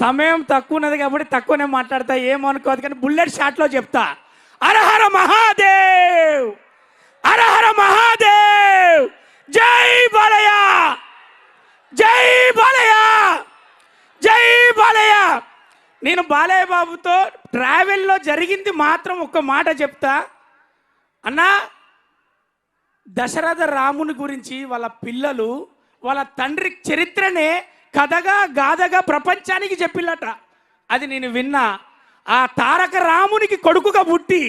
సమయం తక్కువ ఉన్నది కాబట్టి తక్కువనే మాట్లాడతా ఏమనుకోదు కానీ బుల్లెట్ షాట్లో చెప్తా. అరహర మహాదేవ్! అరహర మహాదేవ్! జై బాలయ్య! జై బాలయ్య! జై బాలయ్య! నేను బాలయ్య బాబుతో ట్రావెల్లో జరిగింది మాత్రం ఒక్క మాట చెప్తా. అన్నా దశరథ రాముని గురించి వాళ్ళ పిల్లలు వాళ్ళ తండ్రి చరిత్రనే కథగా గాథగా ప్రపంచానికి చెప్పిల్లట. అది నేను విన్నా ఆ తారక రామునికి కొడుకుగా పుట్టి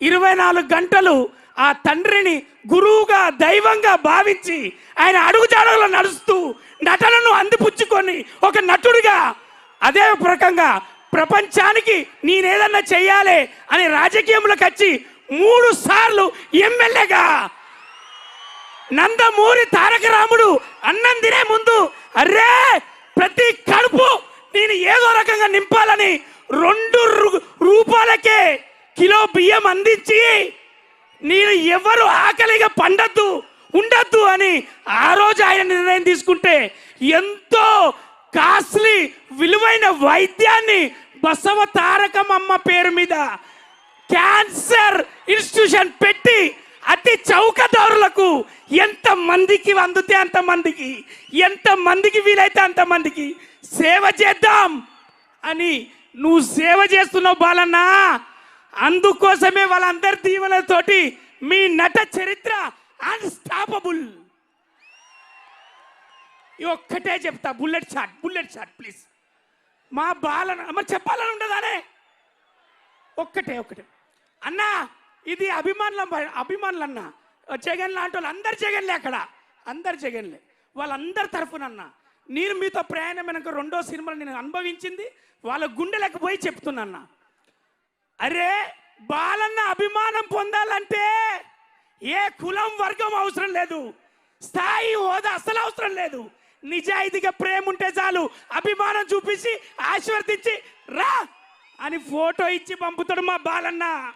ఇరవై నాలుగు గంటలు ఆ తండ్రిని గురువుగా దైవంగా భావించి ఆయన అడుగుజాడలో నడుస్తూ నటనను అందిపుచ్చుకొని ఒక నటుడిగా అదే ప్రకంగా ప్రపంచానికి నేనేదన్నా చెయ్యాలి అని రాజకీయంలోకి వచ్చి మూడు సార్లు ఎమ్మెల్యేగా. నందమూరి తారక రాముడు అన్నం తినే ముందు అరే దాన్ని ఏదో రకంగా నింపాలని రెండు రు- రూపాయలకే కిలో బియ్యం అందించి నేను ఎవరు ఆకలిగా పండద్దు ఉండద్దు అని ఆ రోజు ఆయన నిర్ణయం తీసుకుంటే ఎంతో కాస్ట్లీ విలువైన వైద్యాన్ని బసవ తారకమమ్మ పేరు మీద క్యాన్సర్ ఇన్స్టిట్యూషన్ పెట్టి అతి చౌకదారులకు ఎంత మందికి అందుతే అంత మందికి ఎంత మందికి వీలైతే అంత మందికి సేవ చేద్దాం అని నువ్వు సేవ చేస్తున్నావు బాలన్న. అందుకోసమే వాళ్ళందరి దీవెనతోటి మీ నట చరిత్ర అన్స్టాపబుల్ ఈ ఒక్కటే చెప్తా bullet shot bullet shot please మా బాలన మరి చెప్పాలని ఉండదానే? ఒక్కటే ఒక్కటే. అన్నా ఇది అభిమానుల అభిమానులు అన్న జగన్ లాంటి వాళ్ళు అందరు జగన్లే అక్కడ. అందరు జగన్లే. వాళ్ళందరి తరఫున అన్న నేను మీతో ప్రయాణమైనాక రెండో సినిమాలు నేను అనుభవించింది వాళ్ళ గుండెలకు పోయి చెప్తున్నా అరే బాలన్న అభిమానం పొందాలంటే ఏ కులం వర్గం అవసరం లేదు. స్థాయి హోదా అసలు అవసరం లేదు. నిజాయితీగా ప్రేమ ఉంటే చాలు. అభిమానం చూపించి ఆశీర్వదించి రా అని ఫోటో ఇచ్చి పంపుతాడు మా బాలన్న.